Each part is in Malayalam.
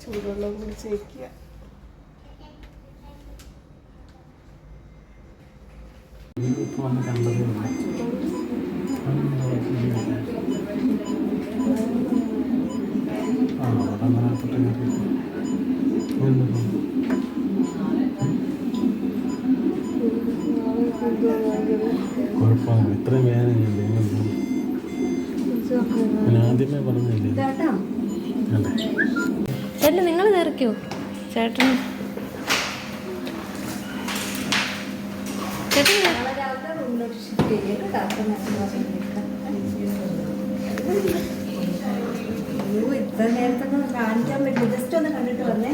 ചൂടുവെള്ളം കുടിച്ച് വയ്ക്കുക ഇപ്പോൾ വന്ന് കണ്ടതേ ഉള്ളൂ. ആ അവിടെ ആദ്യമേ പറഞ്ഞില്ലേ? ചേട്ടൻ നിങ്ങൾ നിറയ്ക്കോ ചേട്ടൻ ചേട്ടൻ ഇത്ര നേരത്തെ കാണിക്കാൻ പറ്റില്ല. ജസ്റ്റ് ഒന്ന് കണ്ടിട്ട് വന്നേ.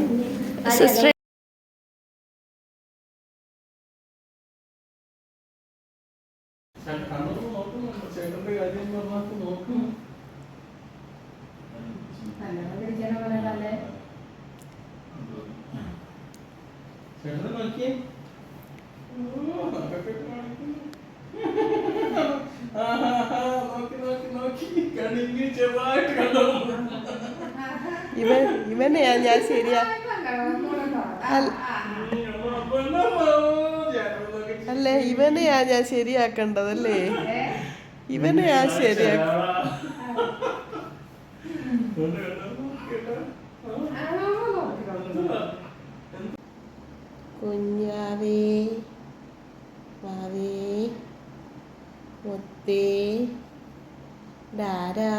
ഇവൻ ഇവനെയാ ഞാൻ ശരിയാ. അല്ലേ. ഇവനെയാ ഞാൻ ശരിയാക്കേണ്ടതല്ലേ? ഇവനെയാ ശരിയാക്ക കുഞ്ഞാവേ വാവേ മുത്തേ ഡാരാ.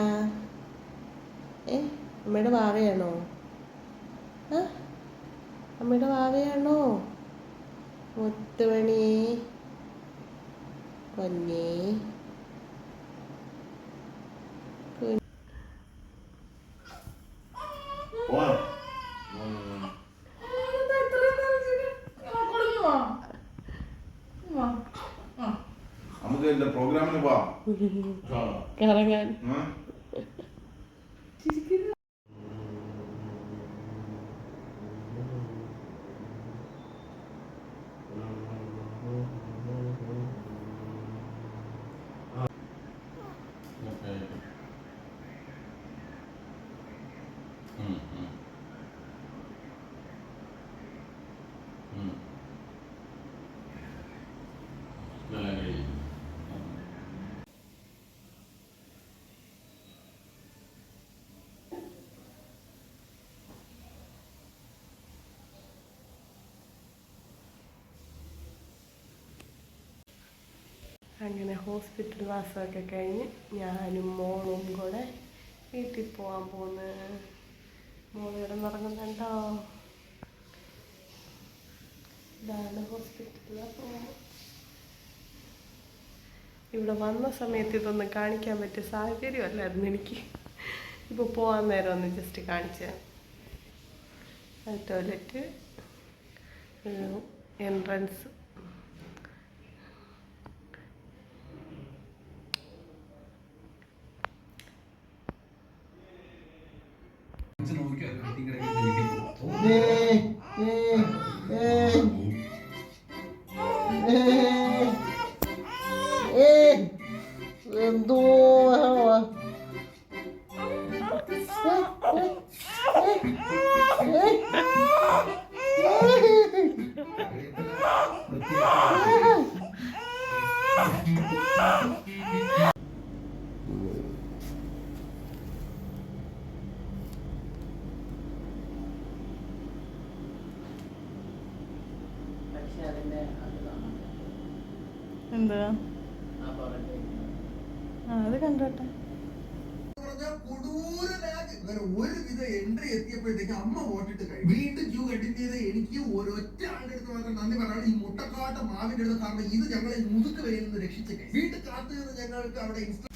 ഏ അമ്മയുടെ വാവയാണോ? ആ അമ്മയുടെ വാവയാണോ? മുത്തുമണി പൊന്നേ. എന്റെ പ്രോഗ്രാമിന് പോവാം കറങ്ങാൻ അങ്ങനെ ഹോസ്പിറ്റൽ വാസമൊക്കെ കഴിഞ്ഞ് ഞാനും മോളും കൂടെ വീട്ടിൽ പോകാൻ പോകുന്നത് മോളിവിടെ ഇവിടെ ഇതാണ് ഹോസ്പിറ്റലിലാണ് പോകുന്നത് ഇവിടെ വന്ന സമയത്ത് ഇതൊന്നും കാണിക്കാൻ പറ്റിയ സാഹചര്യമല്ലായിരുന്നു എനിക്ക്. ഇപ്പോൾ പോകാൻ നേരം ഒന്ന് ജസ്റ്റ് കാണിച്ച. ടോയ്ലറ്റ് എൻട്രൻസ് എന്തോ എന്താ ആ അത് കണ്ടോട്ടെ പറഞ്ഞാ കൊടൂര lag. അങ്ങനെ ഒരു വിധ എൻട്രി എത്തിയപ്പോഴത്തേക്ക് അമ്മ വോട്ടിട്ട് കഴിഞ്ഞു. വീണ്ടും ക്യൂ കണ്ടിന്യൂ ചെയ്ത് എനിക്ക് ഒരൊറ്റ ആളുടെ അടുത്ത് മാത്രം നന്ദി പറയണം ഈ മുട്ടക്കാട്ട മാവിന്റെ അടുത്ത് കാരണം ഇത് ഞങ്ങളെ മുതുക്ക് വരയിൽ നിന്ന് രക്ഷിച്ച വീണ്ടും കാത്തു നിന്ന് ഞങ്ങൾക്ക് അവിടെ ഇൻസ്റ്റ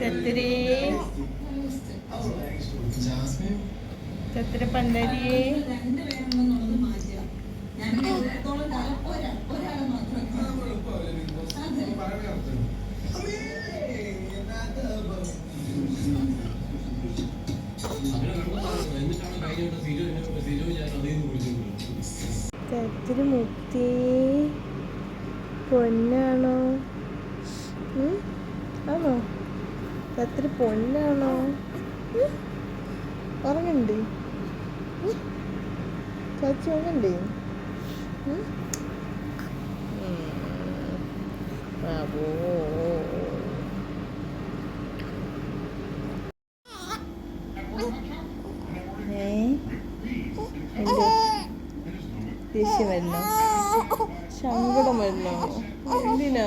ചത്തിരി ചത്തിരി പണ്ടരിയേ? ചത്തിരി മുത്തി പൊന്നാണോ? ആണോ? ചത്തിരി പൊന്നാണോ? പറഞ്ഞിട്ടുണ്ട്? ചാച്ചി ഉറങ്ങണ്ടേ ഉം? ഉം. ബാബോ ദേഷ്യം വരണോ സങ്കടം വരണോ എന്തിനാ?